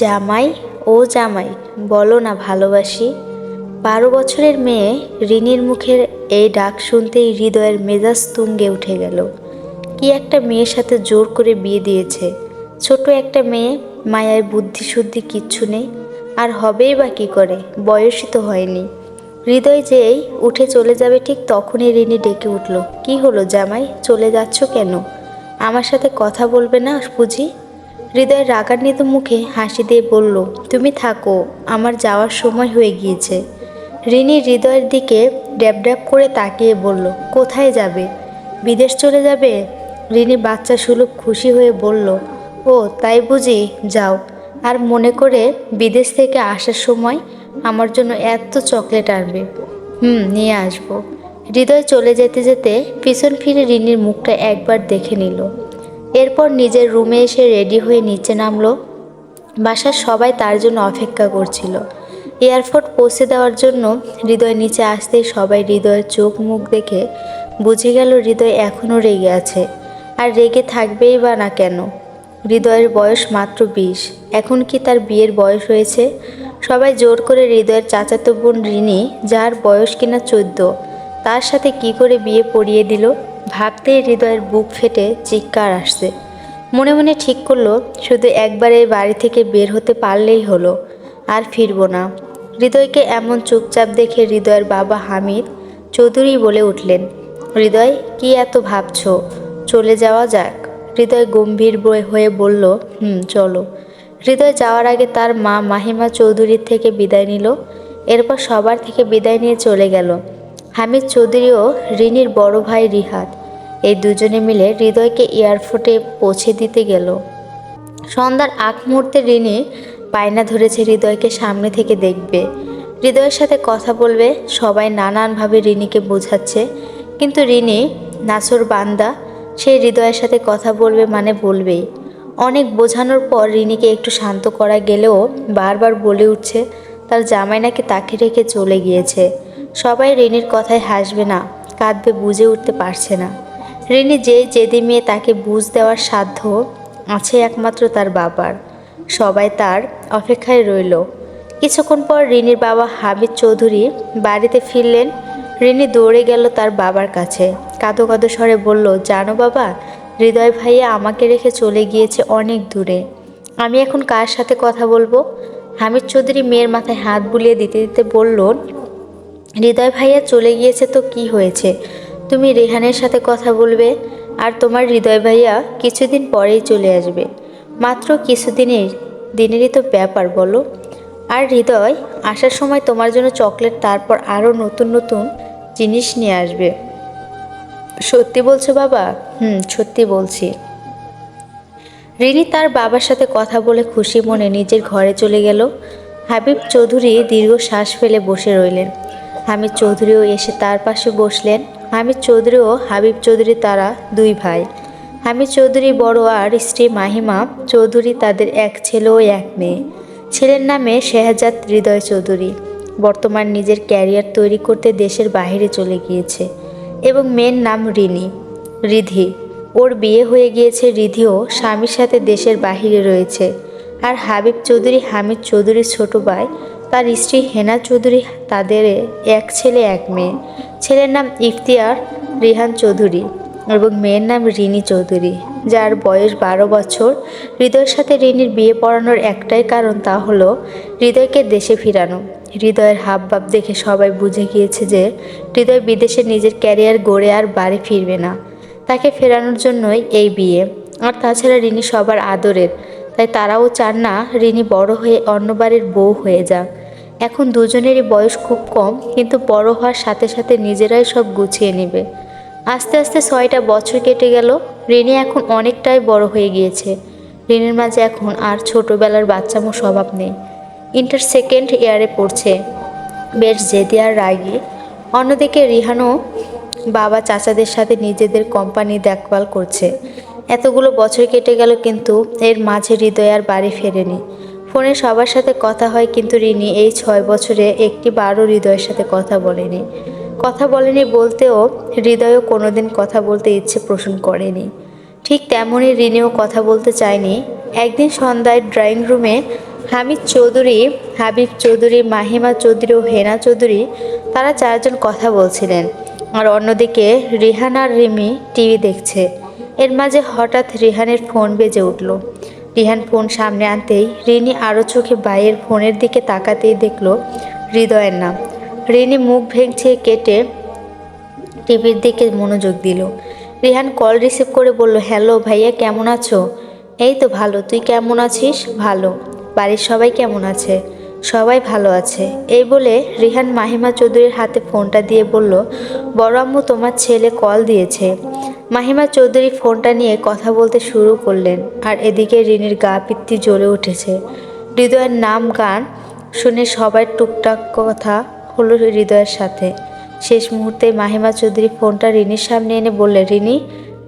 জামাই, ও জামাই, বলো না ভালোবাসি। বারো বছরের মেয়ে রিনির মুখের এই ডাক শুনতেই হৃদয়ের মেজাজ তুঙ্গে উঠে গেল। কি একটা মেয়ের সাথে জোর করে বিয়ে দিয়েছে। ছোট একটা মেয়ে, মায়ায় বুদ্ধি শুদ্ধি কিচ্ছু নেই। আর হবেই বা কী করে, বয়সই তো হয়নি। হৃদয় যেই উঠে চলে যাবে ঠিক তখনই রিনি ডেকে উঠল, কি হলো জামাই, চলে যাচ্ছ কেন? আমার সাথে কথা বলবে না বুঝি? হৃদয় রাগান্বিত মুখে হাসি দিয়ে বলল, তুমি থাকো, আমার যাওয়ার সময় হয়ে গিয়েছে। রিনি হৃদয়ের দিকে ড্যাব ড্যাব করে তাকিয়ে বলল, কোথায় যাবে? বিদেশ চলে যাবে? রিনি বাচ্চা সুলভ খুশি হয়ে বলল, ও, তাই বুঝি, যাও। আর মনে করে বিদেশ থেকে আসার সময় আমার জন্য এত চকলেট আনবে। হুম, নিয়ে আসব। হৃদয় চলে যেতে যেতে পিছন ফিরে রিনির মুখটা একবার দেখে নিল। এরপর নিজের রুমে এসে রেডি হয়ে নিচে নামলো। বাসার সবাই তার জন্য অপেক্ষা করছিল। এয়ারপোর্ট পৌঁছে দেওয়ার জন্য হৃদয় নিচে আসতেই সবাই হৃদয়ের চোখ মুখ দেখে বুঝে গেল হৃদয় এখনও রেগে আছে। আর রেগে থাকবেই বা না কেন? হৃদয়ের বয়স মাত্র বিশ। এখন কি তার বিয়ের বয়স হয়েছে? সবাই জোর করে হৃদয়ের চাচাতো বোন রিনি, যার বয়স কিনা চোদ্দ, তার সাথে কি করে বিয়ে পড়িয়ে দিল? ভাবতেই হৃদয়ের বুক ফেটে চিৎকার আসছে। মনে মনে ঠিক করল, শুধু একবার এই বাড়ি থেকে বের হতে পারলেই হলো, আর ফিরবো না। হৃদয়কে এমন চুপচাপ দেখে হৃদয়ের বাবা হামিদ চৌধুরী বলে উঠলেন, হৃদয়, কি এত ভাবছ? চলে যাওয়া যাক। হৃদয় গম্ভীর হয়ে বলল, হুম, চলো। হৃদয় যাওয়ার আগে তার মা মাহিমা চৌধুরীর থেকে বিদায় নিল, এরপর সবার থেকে বিদায় নিয়ে চলে গেল। হামিদ চৌধুরীও রিনির বড় ভাই রিহাত। এই দুজনে মিলে হৃদয়কে এয়ারপোর্টে পৌঁছে দিতে গেল। সন্ধ্যার আগ মুহূর্তে রিনি পায়না ধরেছে হৃদয়কে সামনে থেকে দেখবে। হৃদয়ের সাথে কথা বলবে, সবাই নানানভাবে রিনিকে বোঝাচ্ছে। কিন্তু রিনি, নাসর বান্দা, সেই হৃদয়ের সাথে কথা বলবে মানে বলবেই। অনেক বোঝানোর পর রিনিকে একটু শান্ত করা গেলেও বারবার বলে উঠছে, তার জামাই নাকি তাকে রেখে চলে গিয়েছে। সবাই রিনির কথায় হাসবে না, কাঁদবে, বুঝে উঠতে পারছে না। রিনি যে জেদি মেয়ে তাকে বুঝ দেওয়ার সাধ্য আছে একমাত্র তার বাবার। সবাই তার অপেক্ষায় রইল। কিছুক্ষণ পর রিনির বাবা হাবিব চৌধুরী বাড়িতে ফিরলেন। রিনি দৌড়ে গেল তার বাবার কাছে। কাঁদো কাঁদো স্বরে বলল, জানো বাবা, হৃদয় ভাইয়া আমাকে রেখে চলে গিয়েছে অনেক দূরে। আমি এখন কার সাথে কথা বলব? হামিদ চৌধুরী মেয়ের মাথায় হাত বুলিয়ে দিতে দিতে বলল, হৃদয় ভাইয়া চলে গিয়েছে তো কি হয়েছে? তুমি রেহানের সাথে কথা বলবে আর তোমার হৃদয় ভাইয়া কিছুদিন পরেই চলে আসবে। মাত্র কিছুদিনের, দিনেরই তো ব্যাপার বলো। আর হৃদয়, আসার সময় তোমার জন্য চকলেট, তারপর আরও নতুন নতুন জিনিস নিয়ে আসবে। সত্যি বলছো বাবা? হুম, সত্যি বলছি। রিনি তার বাবার সাথে কথা বলে খুশি মনে নিজের ঘরে চলে গেল। হাবিব চৌধুরী দীর্ঘ শ্বাস ফেলে বসে রইলেন। হামিদ চৌধুরীও এসে তার পাশে বসলেন। হামিদ চৌধুরী ও হাবিব চৌধুরী তারা দুই ভাই। হামিদ চৌধুরী বড় আর স্ত্রী মাহিমা চৌধুরী তাদের এক ছেলে ও এক মেয়ে। ছেলের নামে শেহজাদ হৃদয় চৌধুরী। বর্তমান নিজের ক্যারিয়ার তৈরি করতে দেশের বাইরে চলে গিয়েছে এবং মেয়ের নাম রিনি, রিধি। ওর বিয়ে হয়ে গিয়েছে রিধিও স্বামীর সাথে দেশের বাহিরে রয়েছে। আর হাবিব চৌধুরী, হামিদ চৌধুরীর ছোট ভাই, তার স্ত্রী হেনা চৌধুরী তাদের এক ছেলে, এক মেয়ে। ছেলের নাম ইফতিয়ার রিহান চৌধুরী এবং মেয়ের নাম রিনি চৌধুরী, যার বয়স বারো বছর। হৃদয়ের সাথে রিনির বিয়ে পড়ানোর একটাই কারণ তা হলো হৃদয়কে দেশে ফিরানো। হৃদয়ের হাবভাব দেখে সবাই বুঝে গিয়েছে যে হৃদয় বিদেশে নিজের ক্যারিয়ার গড়ে আর বাড়ি ফিরবে না। তাকে ফেরানোর জন্যই এই বিয়ে। আর তাছাড়া রিনি সবার আদরের, তাই তারাও চান না রিনি বড় হয়ে অন্য বাড়ির বউ হয়ে যাক। এখন দুজনেরই বয়স খুব কম, কিন্তু বড় হওয়ার সাথে সাথে নিজেরাই সব গুছিয়ে নেবে। আস্তে আস্তে ছয়টা বছর কেটে গেল, রিনি এখন অনেকটাই বড় হয়ে গিয়েছে। রিনির মাঝে এখন আর ছোটোবেলার বাচ্চামো স্বভাব নেই। ইন্টার সেকেন্ড ইয়ারে পড়ছে। বেশ জেদি আর রাগি। অন্যদিকে রিহানও বাবা চাচাদের সাথে নিজেদের কোম্পানি দেখভাল করছে। এতগুলো বছর কেটে গেল কিন্তু এর মাঝে হৃদয় আর বাড়ি ফেরেনি। ফোনে সবার সাথে কথা হয় কিন্তু রিনি এই ছয় বছরে একটি বারও হৃদয়ের সাথে কথা বলেনি। কথা বলেনি বলতেও হৃদয়ও কোনোদিন কথা বলতে ইচ্ছে পোষণ করেনি। ঠিক তেমনই রিনিও কথা বলতে চায়নি। একদিন সন্ধ্যায় ড্রয়িং রুমে হামিদ চৌধুরী, হাবিব চৌধুরী, মাহিমা চৌধুরী ও হেনা চৌধুরী, তারা চারজন কথা বলছিলেন। আর অন্যদিকে রিহান আর রিমি টিভি দেখছে। এর মাঝে হঠাৎ রিহানের ফোন বেজে উঠল। রিহান ফোন সামনে আনতেই রিনি আরও চোখে বাইয়ের ফোনের দিকে তাকাতেই দেখল হৃদয়ের নাম। রিনি মুখ ভেঙছে কেটে টিভির দিকে মনোযোগ দিল। রিহান কল রিসিভ করে বলল, হ্যালো ভাইয়া, কেমন আছো? এই তো ভালো। তুই কেমন আছিস? ভালো। বাড়ির সবাই কেমন আছে? সবাই ভালো আছে। এই বলে রিহান মাহিমা চৌধুরীর হাতে ফোনটা দিয়ে বলল, বড় আম্মু, তোমার ছেলে কল দিয়েছে। মাহিমা চৌধুরী ফোনটা নিয়ে কথা বলতে শুরু করলেন আর এদিকে রিনির গা পিত্তি জ্বলে উঠেছে। হৃদয়ের নাম গান শুনে সবাই টুকটাক কথা হলো হৃদয়ের সাথে। শেষ মুহূর্তে মাহিমা চৌধুরী ফোনটা রিনির সামনে এনে বললে, রিনি,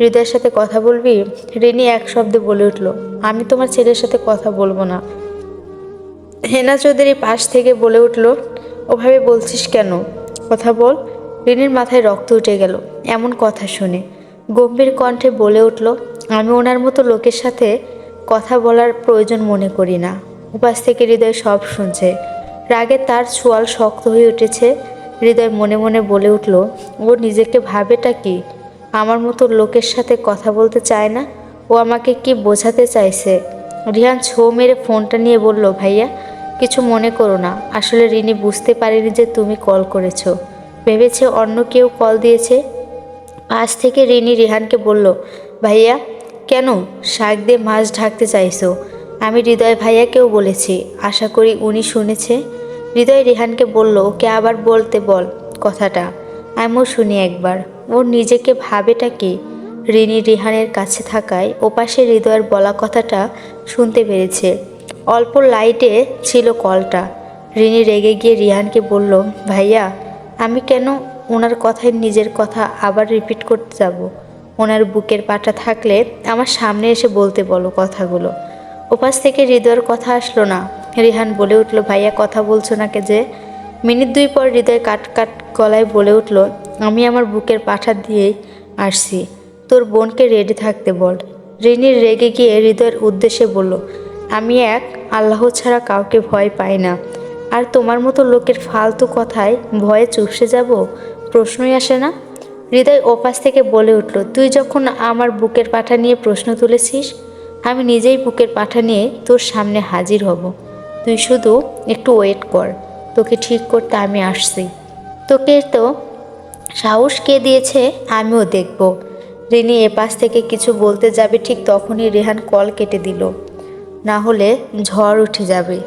হৃদয়ের সাথে কথা বলবি? রিনি এক শব্দে বলে উঠল, আমি তোমার ছেলের সাথে কথা বলব না। হেনা চৌধুরী পাশ থেকে বলে উঠল, ওভাবে বলছিস কেন? কথা বল। রিনির মাথায় রক্ত উঠে গেল, এমন কথা শুনে। গম্ভীর কণ্ঠে বলে উঠল, আমি ওনার মতো লোকের সাথে কথা বলার প্রয়োজন মনে করি না। উপাস থেকে হৃদয় সব শুনছে। রাগে তার ছোয়াল শক্ত হয়ে উঠেছে। হৃদয় মনে মনে বলে উঠল, ও নিজেকে ভাবেটা কি? আমার মতো লোকের সাথে কথা বলতে চায় না? ও আমাকে কি বোঝাতে চাইছে? রিহান ছো মেরে ফোনটা নিয়ে বলল, ভাইয়া কিছু মনে করো না। আসলে রিনি বুঝতে পারেনি যে তুমি কল করেছ। ভেবেছে অন্য কেউ কল দিয়েছে? আজ থেকে রিনি রিহানকে বলল, ভাইয়া, কেন? শাক দিয়ে মাছ ঢাকতে চাইছো। আমি হৃদয় ভাইয়াকেও বলেছি। আশা করি উনি শুনেছে। হৃদয় রিহানকে বলল, ওকে আবার বলতে বল কথাটা। আমিও শুনি একবার। ও নিজেকে ভাবেটা কি? রিনি রিহানের কাছে থাকায় ওপাশে হৃদয়ের বলা কথাটা শুনতে পেরেছে। অল্প লাইটে ছিল কলটা। রিনি রেগে গিয়ে রিহানকে বলল, ভাইয়া, আমি কেন ওনার কথায় নিজের কথা আবার রিপিট করতে যাব? ওনার বুকের পাটা থাকলে আমার সামনে এসে বলতে বলো কথাগুলো। ওপাশ থেকে হৃদয়ের কথা আসলো না। রিহান বলে উঠল, ভাইয়া, কথা বলছো না কে যে? মিনিট দুই পর হৃদয় কাট কাট গলায় বলে উঠল, আমি আমার বুকের পাঠা দিয়েই আসছি। তোর বোনকে রেডি থাকতে বল। রিনির রেগে গিয়ে হৃদয়ের উদ্দেশ্যে বলল আমি এক আল্লাহ ছাড়া কাউকে ভয় পাই না। আর তোমার মতো লোকের ফালতু কথায় ভয়ে চুপসে যাব? প্রশ্নই আসে না। হৃদয় ওপাশ থেকে বলে উঠল, তুই যখন আমার বুকের পাঠা নিয়ে প্রশ্ন তুলেছিস, আমি নিজেই বুকের পাঠা নিয়ে তোর সামনে হাজির হব। তুই শুধু একটু ওয়েট কর। তোকে ঠিক করতে আমি আসছি। তোকে তো সাহস কে দিয়েছে আমিও দেখব। রিনি এপাশ থেকে কিছু বলতে যাবে ঠিক তখনই রেহান কল কেটে দিল। না হলে ঝড় উঠে যাবে।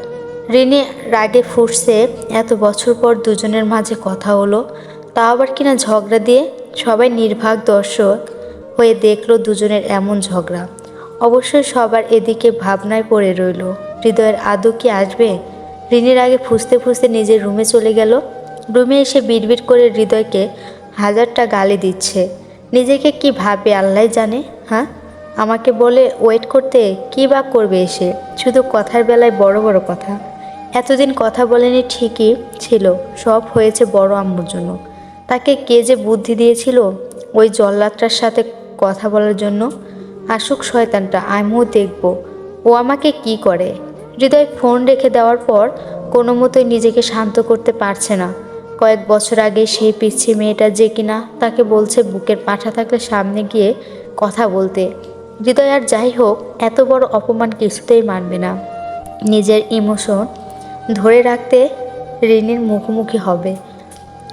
রিনি রাগে ফুটছে এত বছর পর দুজনের মাঝে কথা হলো তা আবার কিনা ঝগড়া দিয়ে সবাই নির্ভাগ দর্শক হয়ে দেখল দুজনের এমন ঝগড়া। অবশ্যই সবার এদিকে ভাবনায় পড়ে রইল, হৃদয়ের আদৌ কি আসবে? রিনির আগে ফুসতে ফুসতে নিজের রুমে চলে গেল। রুমে এসে বিড়বিড় করে হৃদয়কে হাজারটা গালি দিচ্ছে। নিজেকে কি ভাবে আল্লাহ জানে হ্যাঁ আমাকে বলে, ওয়েট করতে, কি বা করবে এসে? শুধু কথার বেলায় বড় বড় কথা। এতদিন কথা বলেনি ঠিকই ছিল, সব হয়েছে বড় আম্মুর জন্য। তাকে কে যে বুদ্ধি দিয়েছিল ওই জল্লাদটার সাথে কথা বলার জন্য? আসুক শয়তানটা, আমিও দেখব। ও আমাকে কি করে? হৃদয় ফোন রেখে দেওয়ার পর কোনো মতোই নিজেকে শান্ত করতে পারছে না। কয়েক বছর আগে সেই পিচ্ছি মেয়েটা যে কিনা তাকে বলছে, বুকের পাঠা থাকলে সামনে গিয়ে কথা বলতে। হৃদয় আর যাই হোক, এত বড় অপমান কিছুতেই মানবে না। নিজের ইমোশন ধরে রাখতে রিনির মুখোমুখি হবে।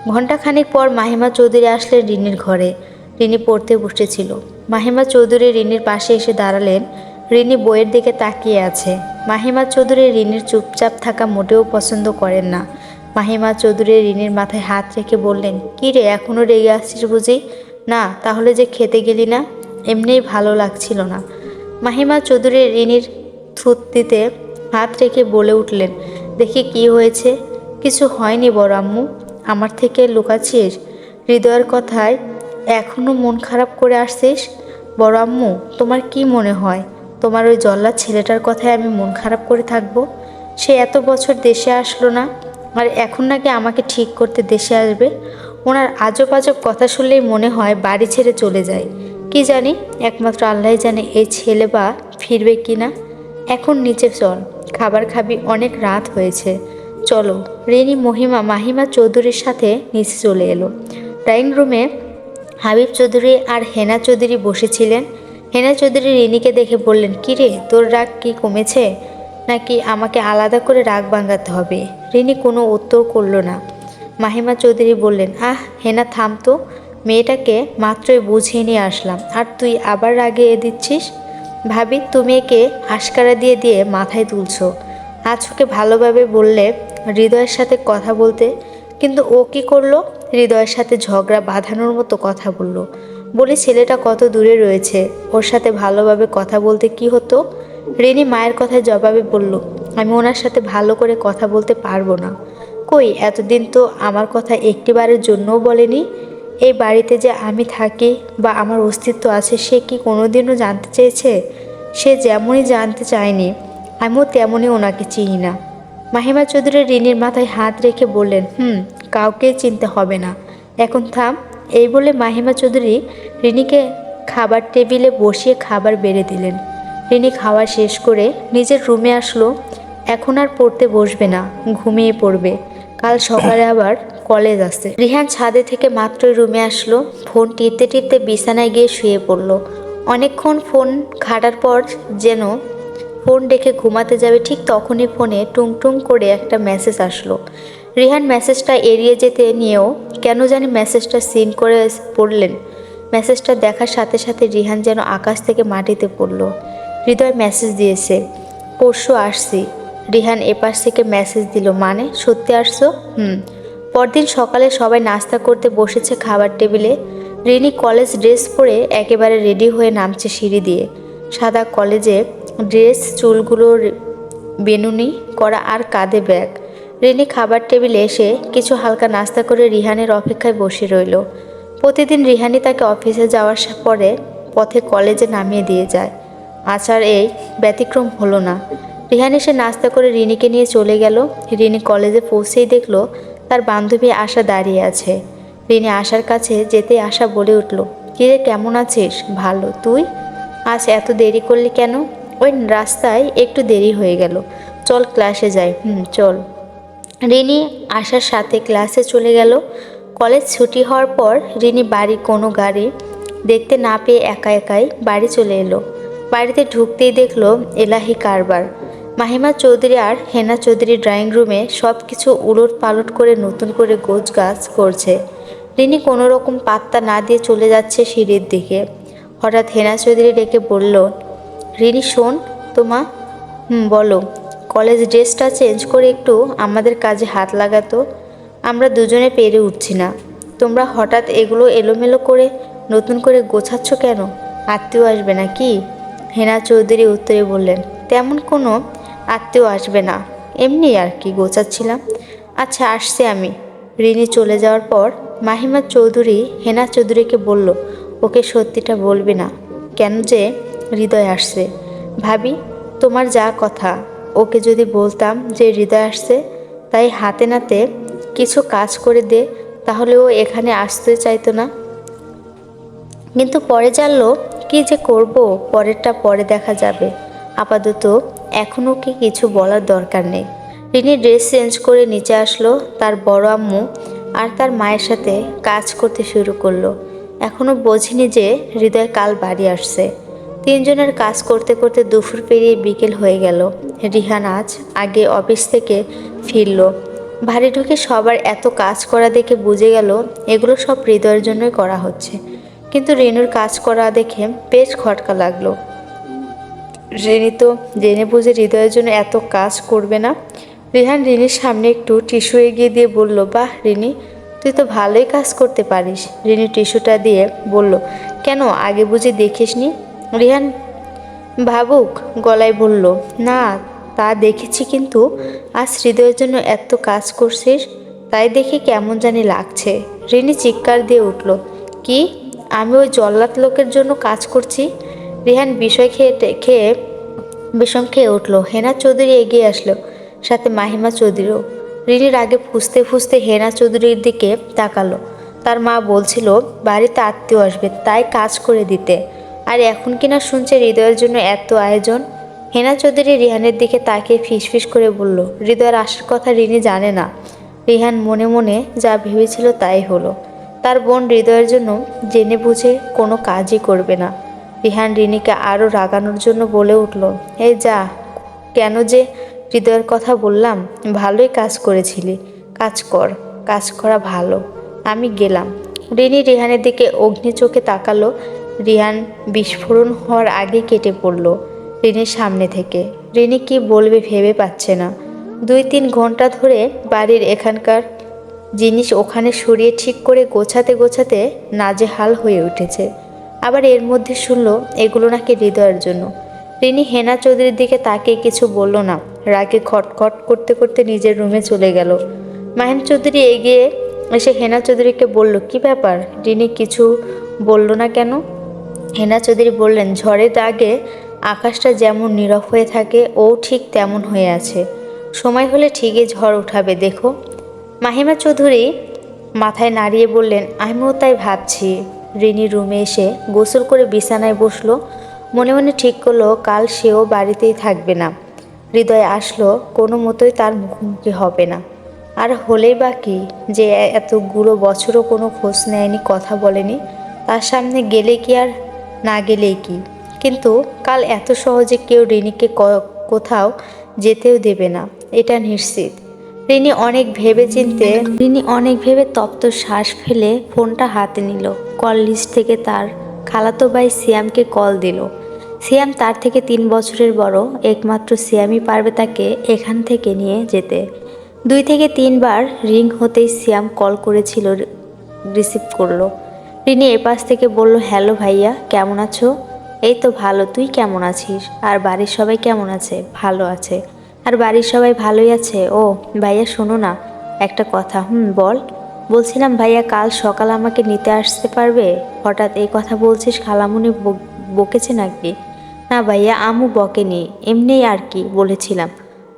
ঘণ্টাখানিক পর মাহিমা চৌধুরী আসলেন রিনির ঘরে। রিনি পড়তে বসেছিল। মাহিমা চৌধুরী রিনির পাশে এসে দাঁড়ালেন। রিনি বইয়ের দিকে তাকিয়ে আছে। মাহিমা চৌধুরী রিনির চুপচাপ থাকা মোটেও পছন্দ করেন না। মাহিমা চৌধুরী রিনির মাথায় হাত রেখে বললেন, কী রে এখনও রেগে আসছিস বুঝি? না, তাহলে যে খেতে গেলি না? এমনিই ভালো লাগছিল না। মাহিমা চৌধুরী রিনির থুত দিতে হাত রেখে বলে উঠলেন, দেখি কি হয়েছে? কিছু হয়নি বড় আম্মু। আমার থেকে লুকাচ্ছিস? হৃদয়ের কথায় এখনও মন খারাপ করে আসছিস? বড় আম্মু, তোমার কি মনে হয়? তোমার ওই জল্লাদ ছেলেটার কথায় আমি মন খারাপ করে থাকব? সে এত বছর দেশে আসলো না, আর এখন নাকি আমাকে ঠিক করতে দেশে আসবে? ওনার আজব আজব কথা শুনলেই মনে হয় বাড়ি ছেড়ে চলে যায়। কি জানি? একমাত্র আল্লাহ জানে এই ছেলে বা ফিরবে কি না এখন নিচে চল, খাবার খাবি অনেক রাত হয়েছে। চলো, রিনি, মহিমা, মাহিমা চৌধুরীর সাথে নিচে চলে এলো। ড্রয়িং রুমে হাবিব চৌধুরী আর হেনা চৌধুরী বসেছিলেন। হেনা চৌধুরী রিনিকে দেখে বললেন কিরে তোর রাগ কি কমেছে? নাকি আমাকে আলাদা করে রাগ ভাঙাতে হবে? রিনি কোনো উত্তর করল না। মাহিমা চৌধুরী বললেন, আহ, হেনা, থাম তো। মেয়েটাকে মাত্রই বুঝিয়ে নিয়ে আসলাম। আর তুই আবার রাগে এ দিচ্ছিস? ভাবি, তুমি একে আশকারা দিয়ে দিয়ে মাথায় তুলছো। আজ ওকে ভালোভাবে বললে হৃদয়ের সাথে কথা বলতে, কিন্তু ও কি করল? হৃদয়ের সাথে ঝগড়া বাঁধানোর মতো কথা বলল। বলি, ছেলেটা কত দূরে রয়েছে। ওর সাথে ভালোভাবে কথা বলতে কি হতো? রিনি মায়ের কথায় জবাবে বলল, আমি ওনার সাথে ভালো করে কথা বলতে পারব না। কই, এতদিন তো আমার কথা একটিবারের জন্যও বলেনি। এই বাড়িতে যে আমি থাকি বা আমার অস্তিত্ব আছে, সে কি কোনোদিনও জানতে চেয়েছে? সে যেমনই জানতে চায়নি, আমিও তেমনই ওনাকে চিনি না। মাহিমা চৌধুরী রিনির মাথায় হাত রেখে বললেন, হুম, কাউকে চিনতে হবে না। এখন থাম। এই বলে মাহিমা চৌধুরী রিনিকে খাবার টেবিলে বসিয়ে খাবার বেড়ে দিলেন। রিনি খাওয়া শেষ করে নিজের রুমে আসলো। এখন আর পড়তে বসবে না, ঘুমিয়ে পড়বে। কাল সকালে আবার কলেজ আছে। রিহান ছাদে থেকে মাত্রই রুমে আসলো। ফোন টিপতে টিপতে বিছানায় গিয়ে শুয়ে পড়ল। অনেকক্ষণ ফোন ঘাটার পর যেন ফোন রেখে ঘুমাতে যাবে, ঠিক তখনই ফোনে টুং টুং করে একটা মেসেজ আসলো। রিহান মেসেজটা এড়িয়ে যেতে নিয়েও কেন জানি মেসেজটা সিন করে পড়লেন। মেসেজটা দেখার সাথে সাথে রিহান যেন আকাশ থেকে মাটিতে পড়ল। হৃদয় মেসেজ দিয়েছে, পরশু আসছি। রিহান এপাশ থেকে মেসেজ দিল মানে সত্যি আসছো? হুম। পরদিন সকালে সবাই নাস্তা করতে বসেছে খাবার টেবিলে। রিনি কলেজ ড্রেস পরে একেবারে রেডি হয়ে নামছে সিঁড়ি দিয়ে। সাদা কলেজে ড্রেস, চুলগুলো বেনুনি করা আর কাঁধে ব্যাগ। রিনি খাবার টেবিলে এসে কিছু হালকা নাস্তা করে রিহানের অপেক্ষায় বসে রইল। প্রতিদিন রিহানি তাকে অফিসে যাওয়ার পরে পথে কলেজে নামিয়ে দিয়ে যায়। আচার এই ব্যতিক্রম হলো না। রিহানি সে নাস্তা করে রিনিকে নিয়ে চলে গেল। রিনি কলেজে পৌঁছেই দেখল তার বান্ধবী আশা দাঁড়িয়ে আছে। রিনি আশার কাছে যেতে আশা বলে উঠল, কিরে, কেমন আছিস? ভালো? তুই? আজ এত দেরি করলি কেন? ওই রাস্তায় একটু দেরি হয়ে গেল। চল ক্লাসে যাই। হুম, চল। রিনি আসার সাথে ক্লাসে চলে গেল। কলেজ ছুটি হওয়ার পর রিনি বাড়ি কোনো গাড়ি দেখতে না পেয়ে একা একাই বাড়ি চলে এলো। বাড়িতে ঢুকতেই দেখল এলাহি কারবার। মাহিমা চৌধুরী আর হেনা চৌধুরী ড্রয়িং রুমে সব কিছু উলট পালট করে নতুন করে গোছ গাছ করছে। রিনি কোনো রকম পাত্তা না দিয়ে চলে যাচ্ছে সিঁড়ির দিকে। হঠাৎ হেনা চৌধুরী ডেকে বলল, রিনি, শোন তোমা হুম, বলো। কলেজ ড্রেসটা চেঞ্জ করে একটু আমাদের কাজে হাত লাগাতো আমরা দুজনে পেরে উঠছি না। তোমরা হঠাৎ এগুলো এলোমেলো করে নতুন করে গোছাচ্ছ কেন? আত্মীয় আসবে না কি হেনা চৌধুরী উত্তরে বললেন, তেমন কোনো আত্মীয় আসবে না। এমনি আর কি গোছাচ্ছিলাম। আচ্ছা আসছে আমি। রিনি চলে যাওয়ার পর মাহিমা চৌধুরী হেনা চৌধুরীকে বলল, ওকে সত্যিটা বলবে না। কেন যে হৃদয় আসছে। ভাবি, তোমার যা কথা, ওকে যদি বলতাম যে হৃদয় আসছে, তাই হাতে নাতে কিছু কাজ করে দে, তাহলে ও এখানে আসতে চাইতো না। কিন্তু পরে জানলো, কি যে করব, পরেরটা পরে দেখা যাবে। আপাতত এখন ওকে কিছু বলার দরকার নেই। রিনি ড্রেস চেঞ্জ করে নিচে আসলো, তার বড় আম্মু আর তার মায়ের সাথে কাজ করতে শুরু করল। এখনও বোঝেনি যে হৃদয় কাল বাড়ি আসছে। তিনজনের কাজ করতে করতে দুপুর পেরিয়ে বিকেল হয়ে গেল। রিহান আজ আগে অফিস থেকে ফিরল। বাড়ি ঢুকে সবার এত কাজ করা দেখে বুঝে গেল এগুলো সব হৃদয়ের জন্যই করা হচ্ছে। কিন্তু রেনুর কাজ করা দেখে বেশ খটকা লাগল। রিনি তো জেনে বুঝে হৃদয়ের জন্য এত কাজ করবে না। রিহান রিনির সামনে একটু টিস্যু এগিয়ে দিয়ে বলল, বাহ, রিনি, তুই তো ভালোই কাজ করতে পারিস। রিনি টিস্যুটা দিয়ে বলল, কেন, আগে বুঝে দেখিসনি? রিহান ভাবুক গলায় বলল, না, তা দেখেছি কিন্তু আজ হৃদয়ের জন্য এত কাজ করছিস, তাই দেখে কেমন জানি লাগছে। রিনি চিৎকার দিয়ে উঠল, কি? আমি ওই জল্লাদ লোকের জন্য কাজ করছি? রিহান বিষয় খেয়ে খেয়ে বিষম খেয়ে উঠল। হেনা চৌধুরী এগিয়ে আসলো, সাথে মাহিমা চৌধুরীও। রিনির আগে ফুসতে ফুসতে হেনা চৌধুরীর দিকে তাকালো। তার মা বলছিল, বাড়িতে আত্মীয় আসবে, তাই কাজ করে দিতে। আর এখন কিনা শুনছে হৃদয়ের জন্য এত আয়োজন? হেনা চৌধুরী রিহানের দিকে তাকিয়ে ফিসফিস করে বলল, হৃদয়ের আসার কথা রিনি জানে না রিহান মনে মনে যা ভেবেছিল তাই হলো। তার বোন হৃদয়ের জন্য জেনে বুঝে কোনো কাজই করবে না। রিহান রিনিকে আরও রাগানোর জন্য বলে উঠল এই যা, কেন যে হৃদয়ের কথা বললাম, ভালোই কাজ করেছিলি, কাজ কর, কাজ করা ভালো, আমি গেলাম। রিনি রিহানের দিকে অগ্নি চোখে তাকালো, রিহান বিস্ফোরণ হওয়ার আগে কেটে পড়ল রিনির সামনে থেকে। রিনি কি বলবে ভেবে পাচ্ছে না। দুই তিন ঘণ্টা ধরে বাড়ির এখানকার জিনিস ওখানে সরিয়ে ঠিক করে গোছাতে গোছাতে নাজেহাল হয়ে উঠেছে। আবার এর মধ্যে শুনলো, এগুলো নাকি হৃদয়ের জন্য? রিনি হেনা চৌধুরীর দিকে তাকিয়ে কিছু বলল না। রাগে খটখট করতে করতে নিজের রুমে চলে গেল। মাহিম চৌধুরী এগিয়ে এসে হেনা চৌধুরীকে বলল, কি ব্যাপার? রিনি কিছু বলল না কেন? হেনা চৌধুরী বললেন, ঝড়ের আগে আকাশটা যেমন নীরব হয়ে থাকে, ও ঠিক তেমন হয়ে আছে। সময় হলে ঠিকই ঝড় উঠাবে, দেখো। মাহিমা চৌধুরী মাথায় নাড়িয়ে বললেন, আমিও তাই ভাবছি। রিনি রুমে এসে গোসল করে বিছানায় বসল। মনে মনে ঠিক করল, কাল সেও বাড়িতেই থাকবে না। হৃদয় আসলো, কোনো মতোই তার মুখোমুখি হবে না। আর হলেই বা কি যে এত এতগুলো বছরও কোনো খোঁজ নেয়নি, কথা বলেনি। তার সামনে গেলে কি আর না গেলেই কি? কিন্তু কাল এত সহজে কেউ রিনিকে কোথাও যেতেও দেবে না। এটা নিশ্চিত। রিনি অনেক ভেবে চিনতে রিনি অনেক ভেবে তপ্ত শ্বাস ফেলে ফোনটা হাতে নিল। কল লিস্ট থেকে তার খালাতো ভাই সিয়ামকে কল দিল। সিয়াম তার থেকে তিন বছরের বড়, একমাত্র সিয়ামই পারবে তাকে এখান থেকে নিয়ে যেতে। দুই থেকে তিনবার রিং হতেই সিয়াম কল করেছিল, রিসিভ করল। রিনি এপাশ থেকে বলল, হ্যালো ভাইয়া, কেমন আছো? এই তো ভালো, তুই কেমন আছিস? আর বাড়ির সবাই কেমন আছে? ভালো আছে। আর বাড়ির সবাই ভালোই আছে। ও, ভাইয়া শোনো না, একটা কথা, হুম, বল। বলছিলাম, ভাইয়া, কাল সকাল আমাকে নিতে আসতে পারবে? হঠাৎ এই কথা বলছিস, খালামুনি বক- বকেছে নাকি? না ভাইয়া আমু বকেনি এমনিই আর কি, বলেছিলাম।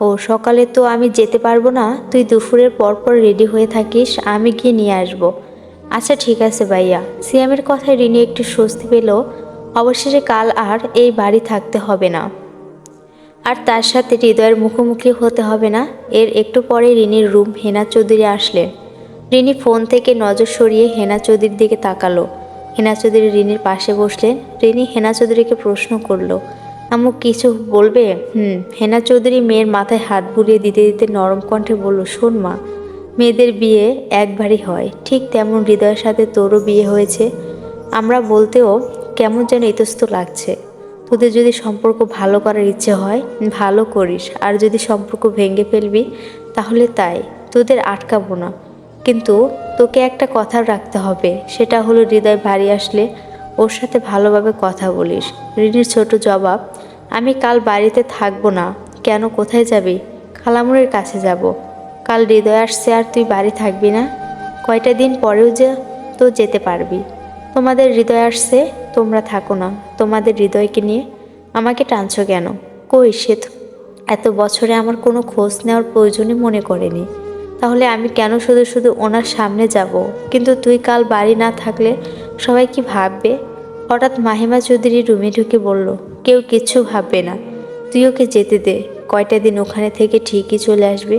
ও, সকালে তো আমি যেতে পারব না, তুই দুপুরের পর পর রেডি হয়ে থাকিস, আমি গিয়ে নিয়ে আসব। আচ্ছা ঠিক আছে ভাইয়া। সিয়ামের কথায় রিনি একটু স্বস্তি পেল, অবশেষে কাল আর এই বাড়ি থাকতে হবে না। আর তার সাথে হৃদয়ের মুখোমুখি হতে হবে না। এর একটু পরে রিনির রুম হেনা চৌধুরী আসলেন রিনি ফোন থেকে নজর সরিয়ে হেনা চৌধুরীর দিকে তাকালো। হেনা চৌধুরী রিনির পাশে বসলেন। রিনি হেনা চৌধুরীকে প্রশ্ন করল, আম্মু, কিছু বলবে? হুম। হেনা চৌধুরী মেয়ের মাথায় হাত বুলিয়ে দিতে দিতে নরম কণ্ঠে বলল, শোন মা, মেয়েদের বিয়ে একবারই হয়। ঠিক তেমন হৃদয়ের সাথে তোরও বিয়ে হয়েছে। আমরা বলতেও কেমন যেন ইতস্ত লাগছে। তোদের যদি সম্পর্ক ভালো করার ইচ্ছে হয়, ভালো করিস। আর যদি সম্পর্ক ভেঙে ফেলবি, তাহলে তাই। তোদের আটকাবো না। কিন্তু তোকে একটা কথা রাখতে হবে, সেটা হলো হৃদয় বাড়ি আসলে ওর সাথে ভালোভাবে কথা বলিস। ঋণের ছোট জবাব, আমি কাল বাড়িতে থাকব না। কেন? কোথায় যাবি? খালামুরের কাছে যাব। কাল হৃদয় আসছে আর তুই বাড়ি থাকবি না। কয়টা দিন পরেও যে তো যেতে পারবি। তোমাদের হৃদয় আসছে, তোমরা থাকো না। তোমাদের হৃদয়কে নিয়ে আমাকে টানছো কেন? কই সে এত বছরে আমার কোনো খোঁজ নেওয়ার প্রয়োজনই মনে করেনি। তাহলে আমি কেন শুধু শুধু ওনার সামনে যাব? কিন্তু তুই কাল বাড়ি না থাকলে সবাই কি ভাববে? হঠাৎ মাহিমা চৌধুরী রুমে ঢুকে বলল, কেউ কিচ্ছু ভাববে না। তুই ওকে যেতে দে। কয়টা দিন ওখানে থেকে ঠিকই চলে আসবে?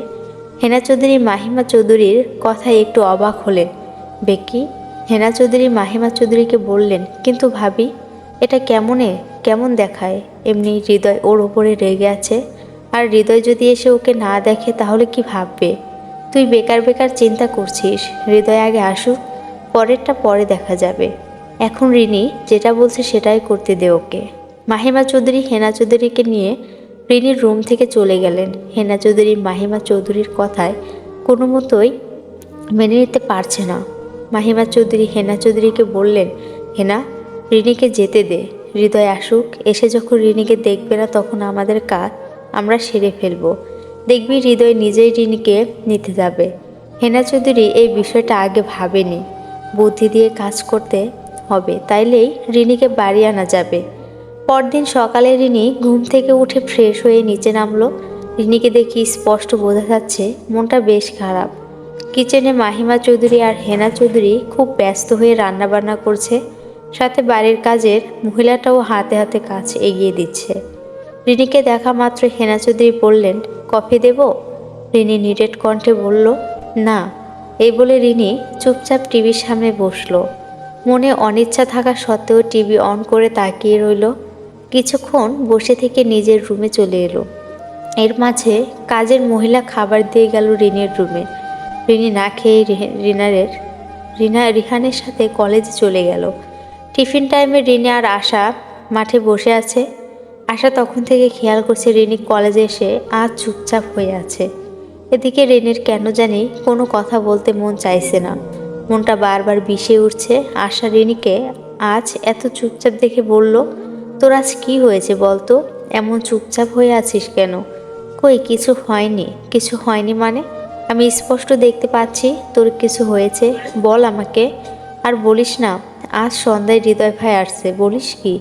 হেনা চৌধুরী মাহিমা চৌধুরীর কথায় একটু অবাক হলেন। বেকি হেনা চৌধুরী মাহিমা চৌধুরীকে বললেন, কিন্তু ভাবি, এটা কেমনে? কেমন দেখায়? এমনি হৃদয় ওর ওপরে রেগে আছে। আর হৃদয় যদি এসে ওকে না দেখে, তাহলে কি ভাববে? তুই বেকার বেকার চিন্তা করছিস। হৃদয় আগে আসুক, পরেরটা পরে দেখা যাবে। এখন রিনি যেটা বলছে সেটাই করতে দে ওকে। মাহিমা চৌধুরী হেনা চৌধুরীকে নিয়ে রিনির রুম থেকে চলে গেলেন। হেনা চৌধুরী মাহিমা চৌধুরীর কথায় কোনো মতোই মেনে নিতে পারছে না। মাহিমা চৌধুরী হেনা চৌধুরীকে বললেন, হেনা, রিনিকে যেতে দে। হৃদয় আসুক, এসে যখন রিনিকে দেখবে না তখন আমাদের কাজ আমরা সেরে ফেলব। দেখবি হৃদয় নিজেই রিনিকে নিতে যাবে। হেনা চৌধুরী এই বিষয়টা আগে ভাবেনি। বুদ্ধি দিয়ে কাজ করতে হবে, তাইলেই রিনিকে বাড়ি আনা যাবে। পরদিন সকালে রিনি ঘুম থেকে উঠে ফ্রেশ হয়ে নিচে নামলো। রিনিকে দেখি স্পষ্ট বোঝা যাচ্ছে, মনটা বেশ খারাপ। কিচেনে মাহিমা চৌধুরী আর হেনা চৌধুরী খুব ব্যস্ত হয়ে রান্না বান্না করছে, সাথে বাড়ির কাজের মহিলাটাও হাতে হাতে কাজ এগিয়ে দিচ্ছে। রিনিকে দেখা মাত্র হেনা চৌধুরী বললেন, কফি দেব? রিনি নিরেট কণ্ঠে বলল, না। এই বলে রিনি চুপচাপ টিভির সামনে বসল। মনে অনিচ্ছা থাকা সত্ত্বেও টিভি অন করে তাকিয়ে রইল। কিছুক্ষণ বসে থেকে নিজের রুমে চলে এলো। এর মাঝে কাজের মহিলা খাবার দিয়ে গেল রিনের রুমে। রিনি না খেয়ে রিনারের, রিনা রিহানের সাথে কলেজে চলে গেল। টিফিন টাইমে রিনি আর আশা মাঠে বসে আছে। আশা তখন থেকে খেয়াল করছে রিনি কলেজে এসে আজ চুপচাপ হয়ে আছে। এদিকে রিনির কেন জানি কোনো কথা বলতে মন চাইছে না। মনটা বারবার বিষে উঠছে। আশা রিনিকে আজ এত চুপচাপ দেখে বলল, তোর আজ কি হয়েছে বলতো? এমন চুপচাপ হয়ে আছিস কেন? কই, কিছু হয়নি। কিছু হয়নি মানে? আমি স্পষ্ট দেখতে পাচ্ছি তোর কিছু হয়েছে। বল আমাকে। আর বলিস না, আজ সন্ধ্যায় হৃদয় ভাই আসছে, বলিস কি?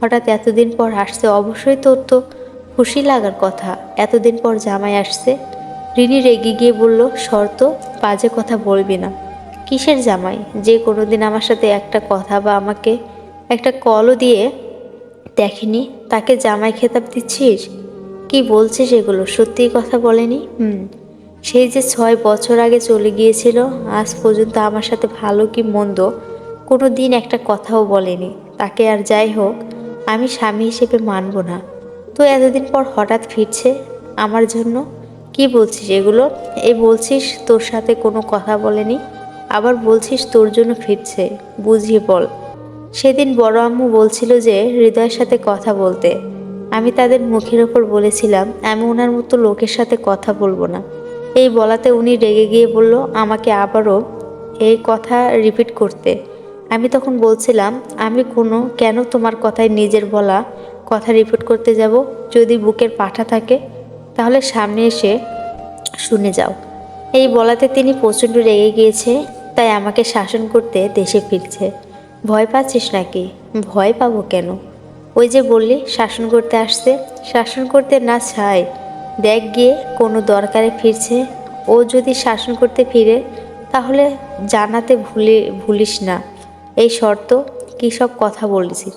হঠাৎ এতদিন পর আসছে, অবশ্যই তোর তো খুশি লাগার কথা। এতদিন পর জামাই আসছে। রিনি রেগে গিয়ে বলল, শর্ত, বাজে কথা বলবি না। কিসের জামাই? যে কোনো দিন আমার সাথে একটা কথা বা আমাকে একটা কলও দিয়ে দেখেনি, তাকে জামাই খেতাব দিচ্ছিস? কি বলছিস এগুলো? সত্যিই কথা বলেনি? হুম। সেই যে ছয় বছর আগে চলে গিয়েছিল, আজ পর্যন্ত আমার সাথে ভালো কি মন্দ, কোনো দিন একটা কথাও বলেনি। তাকে আর যাই হোক, আমি স্বামী হিসেবে মানব না। তো এতদিন পর হঠাৎ ফিরছে আমার জন্য। কি বলছিস এগুলো? এই বলছিস তোর সাথে কোনো কথা বলেনি, আবার বলছিস তোর জন্য ফিরছে, বুঝিয়ে বল। সেদিন বড় আম্মু বলছিল যে, হৃদয়ের সাথে কথা বলতে। আমি তাদের মুখের ওপর বলেছিলাম, আমি ওনার মতো লোকের সাথে কথা বলব না। এই বলাতে উনি রেগে গিয়ে বলল, আমাকে আবারও এই কথা রিপিট করতে। আমি তখন বলছিলাম, আমি কোনো, কেন তোমার কথায় নিজের বলা কথা রিপিট করতে যাব? যদি বুকের পাঠা থাকে, তাহলে সামনে এসে শুনে যাও। এই বলাতে তিনি প্রচণ্ড রেগে গিয়েছে, তাই আমাকে শাসন করতে দেশে ফিরছে। ভয় পাচ্ছিস নাকি? ভয় পাবো কেন? ওই যে বললি, শাসন করতে আসছে শাসন করতে না চাই দেখ গিয়ে কোনো দরকারে ফিরছে। ও যদি শাসন করতে ফিরে, তাহলে জানাতে ভুলে, ভুলিস না। এই শর্ত, কী সব কথা বলছিস?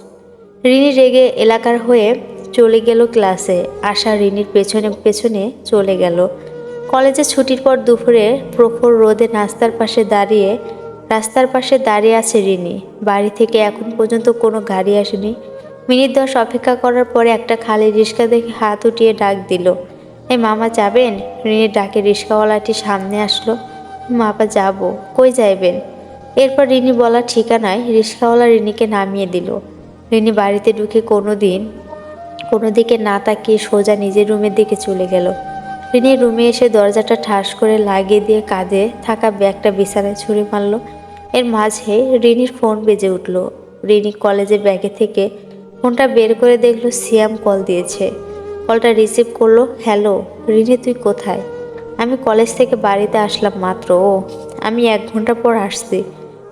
রিনি রেগে এলাকার হয়ে চলে গেল ক্লাসে। আশা রিনির পেছনে পেছনে চলে গেল। কলেজে ছুটির পর দুপুরে প্রখর রোদে নাস্তার পাশে দাঁড়িয়ে, রাস্তার পাশে দাঁড়িয়ে আছে রিনি। বাড়ি থেকে এখন পর্যন্ত কোনো গাড়ি আসেনি। মিনিট দশ অপেক্ষা করার পরে একটা খালি রিক্সা দেখে হাত উঠিয়ে ডাক দিল। এই মামা যাবেন? রিনির ডাকে রিক্সাওয়ালাটি সামনে আসলো। মাপা, যাব। কই যাইবেন? এরপর রিনি বলা ঠিকানায় রিক্সাওয়ালা রিনিকে নামিয়ে দিল। রিনি বাড়িতে ঢুকে কোনো দিন কোনো দিকে না তাকিয়ে সোজা নিজের রুমের দিকে চলে গেল। রিনি রুমে এসে দরজাটা ঠাস করে লাগিয়ে দিয়ে কাঁধে থাকা ব্যাগটা বিছানায় ছুঁড়ে মারল। এর মাঝে রিনির ফোন বেজে উঠল। রিনি কলেজের ব্যাগে থেকে ফোনটা বের করে দেখল, সিয়াম কল দিয়েছে। কলটা রিসিভ করল হ্যালো রিনি তুই কোথায়? আমি কলেজ থেকে বাড়িতে আসলাম মাত্র, ও, আমি এক ঘণ্টা পর আসছি।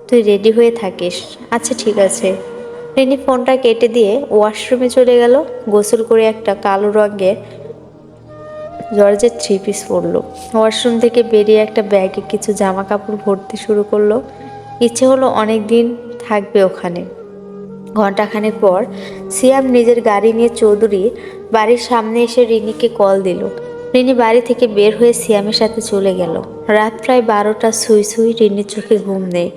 তুই রেডি হয়ে থাকিস? আচ্ছা ঠিক আছে। রিনি ফোনটা কেটে দিয়ে ওয়াশরুমে চলে গেল। গোসল করে একটা কালো রঙের জর্জের থ্রি পিস পরলো। ওয়াশরুম থেকে বেরিয়ে একটা ব্যাগে কিছু জামা কাপড় ভরতে শুরু করল। ইচ্ছে হলো অনেক দিন থাকবে ওখানে। ঘন্টাখানেক পর সিয়াম নিজের গাড়ি নিয়ে চৌধুরী বাড়ির সামনে এসে রিনিকে কল দিল। রিনি বাড়ি থেকে বের হয়ে সিয়ামের সাথে চলে গেল। রাত প্রায় বারোটা সুই সুই রিনির চোখে ঘুম নেই।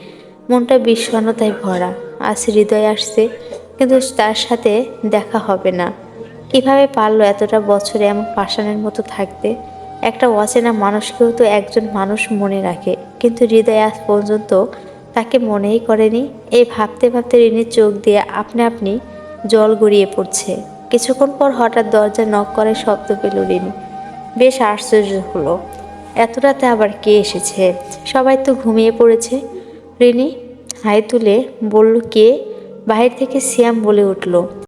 মনটা বিষণ্ণতায় ভরা। আজ হৃদয় আসছে, কিন্তু তার সাথে দেখা হবে না। কীভাবে পারল এতটা বছরে এমন পাষাণের মতো থাকতে? একটা অচেনা মানুষকেও তো একজন মানুষ মনে রাখে, কিন্তু হৃদয় আজ পর্যন্ত তাকে মনেই করেনি। এই ভাবতে ভাবতে রিনির চোখ দিয়ে আপনি আপনি জল গড়িয়ে পড়ছে। কিছুক্ষণ পর হঠাৎ দরজা নক করে শব্দ পেল রিনি। বেশ আশ্চর্য হলো। এত রাতে আবার কে এসেছে? সবাই তো ঘুমিয়ে পড়েছে। রিনি হাই তুলে বলল, কে? বাহির থেকে সিয়াম বলে উঠল।